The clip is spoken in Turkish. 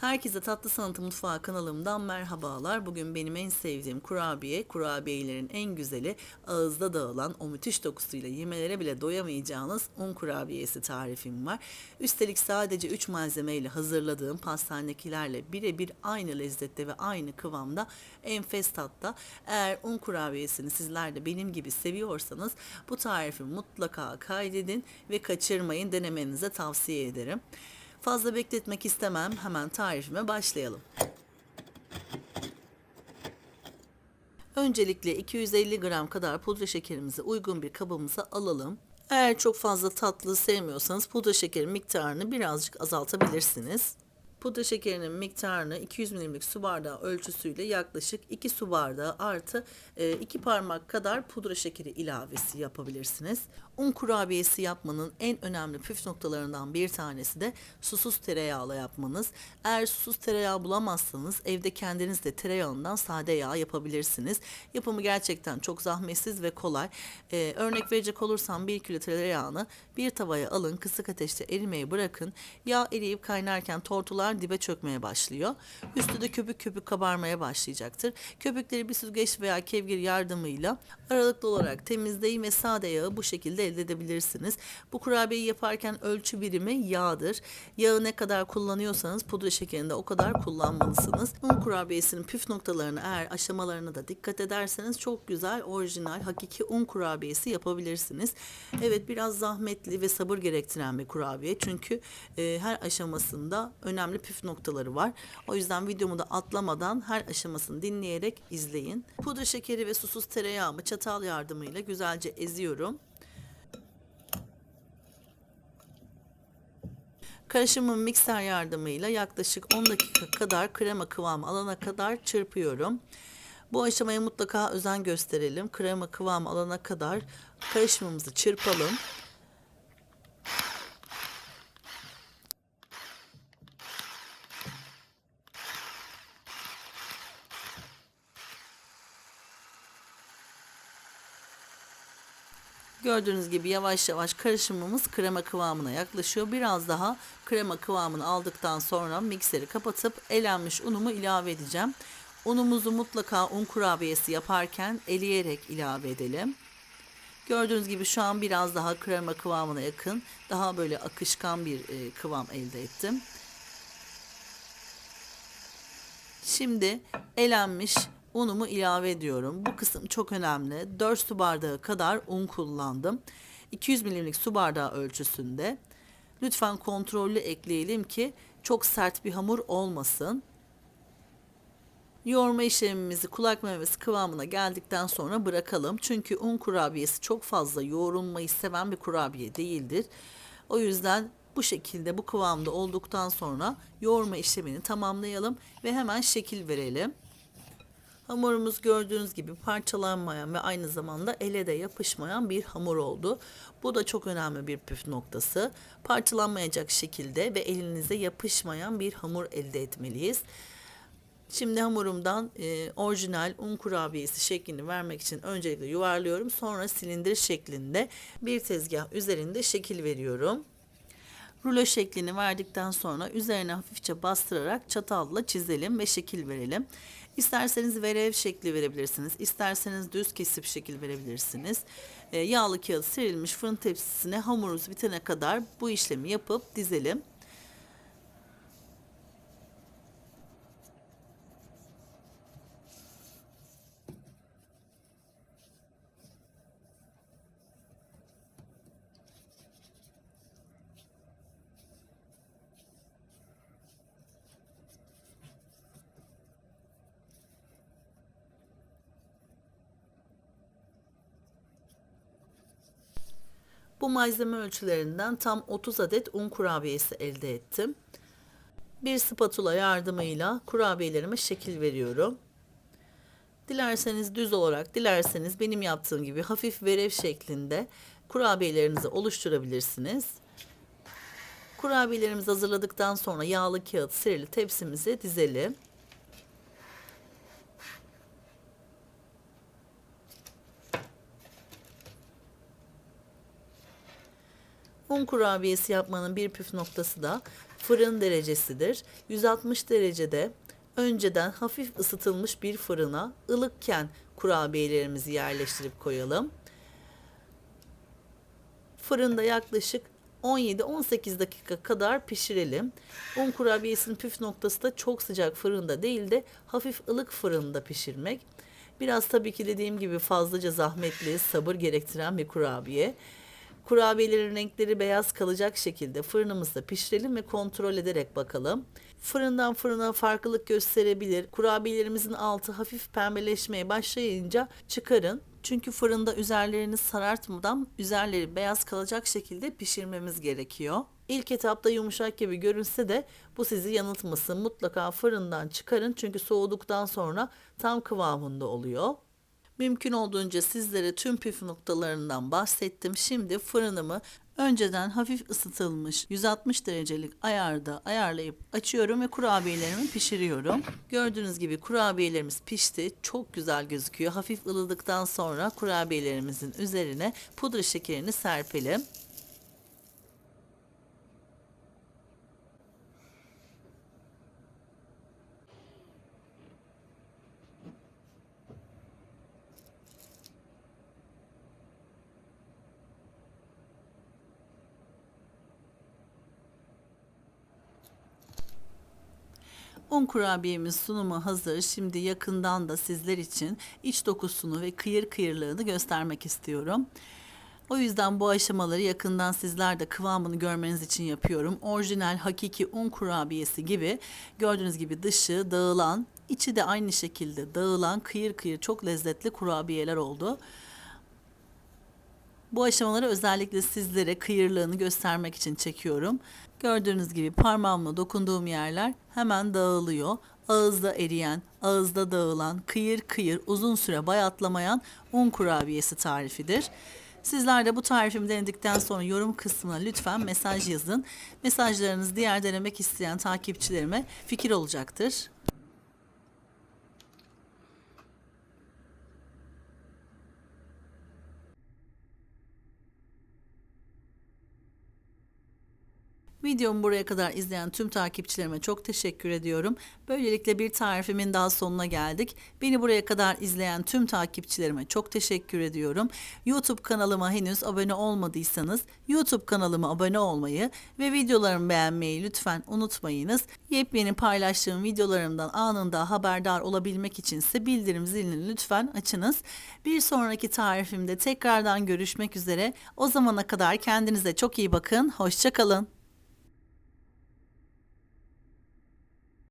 Herkese Tatlı Sanatı Mutfağı kanalımdan merhabalar. Bugün benim en sevdiğim kurabiye, kurabiyelerin en güzeli ağızda dağılan o müthiş dokusuyla yemelere bile doyamayacağınız un kurabiyesi tarifim var. Üstelik sadece 3 malzemeyle hazırladığım pastanedekilerle birebir aynı lezzette ve aynı kıvamda enfes tatta. Eğer un kurabiyesini sizler de benim gibi seviyorsanız bu tarifi mutlaka kaydedin ve kaçırmayın denemenize tavsiye ederim. Fazla bekletmek istemem. Hemen tarifime başlayalım. Öncelikle 250 gram kadar pudra şekerimizi uygun bir kabımıza alalım. Eğer çok fazla tatlı sevmiyorsanız pudra şekeri miktarını birazcık azaltabilirsiniz. Pudra şekerinin miktarını 200 ml su bardağı ölçüsüyle yaklaşık 2 su bardağı artı 2 parmak kadar pudra şekeri ilavesi yapabilirsiniz. Un kurabiyesi yapmanın en önemli püf noktalarından bir tanesi de susuz tereyağla yapmanız. Eğer susuz tereyağı bulamazsanız evde kendiniz de tereyağından sade yağ yapabilirsiniz. Yapımı gerçekten çok zahmetsiz ve kolay. Ee, örnek verecek olursam 1 kilo tereyağını bir tavaya alın, kısık ateşte erimeye bırakın. Yağ eriyip kaynarken tortular dibe çökmeye başlıyor. Üstü de köpük köpük kabarmaya başlayacaktır. Köpükleri bir süzgeç veya kevgir yardımıyla aralıklı olarak temizleyin ve sade yağı bu şekilde elde edebilirsiniz. Bu kurabiyeyi yaparken ölçü birimi yağdır. Yağı ne kadar kullanıyorsanız pudra şekerini de o kadar kullanmalısınız. Un kurabiyesinin püf noktalarını eğer aşamalarına da dikkat ederseniz çok güzel, orijinal, hakiki un kurabiyesi yapabilirsiniz. Evet biraz zahmetli ve sabır gerektiren bir kurabiye. Çünkü e, her aşamasında önemli püf noktaları var. O yüzden videomu da atlamadan her aşamasını dinleyerek izleyin. Pudra şekeri ve susuz tereyağımı çatal yardımıyla güzelce eziyorum. Karışımın mikser yardımıyla yaklaşık 10 dakika kadar krema kıvamı alana kadar çırpıyorum. Bu aşamaya mutlaka özen gösterelim. Krema kıvamı alana kadar karışımımızı çırpalım. Gördüğünüz gibi yavaş yavaş karışımımız krema kıvamına yaklaşıyor. Biraz daha krema kıvamını aldıktan sonra mikseri kapatıp elenmiş unumu ilave edeceğim. Unumuzu mutlaka un kurabiyesi yaparken eleyerek ilave edelim. Gördüğünüz gibi şu an biraz daha krema kıvamına yakın, daha böyle akışkan bir e, kıvam elde ettim. Şimdi elenmiş unumu ilave ediyorum. Bu kısım çok önemli. 4 su bardağı kadar un kullandım. 200 milimlik su bardağı ölçüsünde. Lütfen kontrollü ekleyelim ki çok sert bir hamur olmasın. Yoğurma işlemimizi kulak memesi kıvamına geldikten sonra bırakalım. Çünkü un kurabiyesi çok fazla yoğrulmayı seven bir kurabiye değildir. O yüzden bu şekilde bu kıvamda olduktan sonra yoğurma işlemini tamamlayalım ve hemen şekil verelim. Hamurumuz gördüğünüz gibi parçalanmayan ve aynı zamanda ele de yapışmayan bir hamur oldu. Bu da çok önemli bir püf noktası. Parçalanmayacak şekilde ve elinize yapışmayan bir hamur elde etmeliyiz. Şimdi hamurumdan e, orijinal un kurabiyesi şeklini vermek için öncelikle yuvarlıyorum. Sonra silindir şeklinde bir tezgah üzerinde şekil veriyorum. Rulo şeklini verdikten sonra üzerine hafifçe bastırarak çatalla çizelim ve şekil verelim. İsterseniz verev şekli verebilirsiniz. İsterseniz düz kesip şekil verebilirsiniz. E, yağlı kağıt serilmiş fırın tepsisine hamurumuz bitene kadar bu işlemi yapıp dizelim. Bu malzeme ölçülerinden tam 30 adet un kurabiyesi elde ettim. Bir spatula yardımıyla kurabiyelerime şekil veriyorum. Dilerseniz düz olarak, dilerseniz benim yaptığım gibi hafif verev şeklinde kurabiyelerinizi oluşturabilirsiniz. Kurabiyelerimizi hazırladıktan sonra yağlı kağıt serili tepsimize dizelim. Un kurabiyesi yapmanın bir püf noktası da fırın derecesidir. 160 derecede önceden hafif ısıtılmış bir fırına ılıkken kurabiyelerimizi yerleştirip koyalım. Fırında yaklaşık 17-18 dakika kadar pişirelim. Un kurabiyesinin püf noktası da çok sıcak fırında değil de hafif ılık fırında pişirmek. Biraz tabii ki dediğim gibi fazlaca zahmetli, sabır gerektiren bir kurabiye. Kurabiyelerin renkleri beyaz kalacak şekilde fırınımızda pişirelim ve kontrol ederek bakalım. Fırından fırına farklılık gösterebilir. Kurabiyelerimizin altı hafif pembeleşmeye başlayınca çıkarın. Çünkü fırında üzerlerini sarartmadan üzerleri beyaz kalacak şekilde pişirmemiz gerekiyor. İlk etapta yumuşak gibi görünse de bu sizi yanıltmasın. Mutlaka fırından çıkarın çünkü soğuduktan sonra tam kıvamında oluyor. Mümkün olduğunca sizlere tüm püf noktalarından bahsettim. Şimdi fırınımı önceden hafif ısıtılmış 160 derecelik ayarda ayarlayıp açıyorum ve kurabiyelerimi pişiriyorum. Gördüğünüz gibi kurabiyelerimiz pişti. Çok güzel gözüküyor. Hafif ılıdıktan sonra kurabiyelerimizin üzerine pudra şekerini serpelim. Un kurabiyemiz sunuma hazır. Şimdi yakından da sizler için iç dokusunu ve kıyır kıyırlığını göstermek istiyorum. O yüzden bu aşamaları yakından sizler de kıvamını görmeniz için yapıyorum. Orijinal hakiki un kurabiyesi gibi gördüğünüz gibi dışı dağılan, içi de aynı şekilde dağılan kıyır kıyır çok lezzetli kurabiyeler oldu. Bu aşamaları özellikle sizlere kıyırlığını göstermek için çekiyorum. Gördüğünüz gibi parmağımla dokunduğum yerler hemen dağılıyor. Ağızda eriyen, ağızda dağılan, kıyır kıyır uzun süre bayatlamayan un kurabiyesi tarifidir. Sizler de bu tarifimi denedikten sonra yorum kısmına lütfen mesaj yazın. Mesajlarınız diğer denemek isteyen takipçilerime fikir olacaktır. Videomu buraya kadar izleyen tüm takipçilerime çok teşekkür ediyorum. Böylelikle bir tarifimin daha sonuna geldik. Beni buraya kadar izleyen tüm takipçilerime çok teşekkür ediyorum. YouTube kanalıma henüz abone olmadıysanız YouTube kanalıma abone olmayı ve videolarımı beğenmeyi lütfen unutmayınız. Yepyeni paylaştığım videolarımdan anında haberdar olabilmek içinse bildirim zilini lütfen açınız. Bir sonraki tarifimde tekrardan görüşmek üzere. O zamana kadar kendinize çok iyi bakın. Hoşçakalın.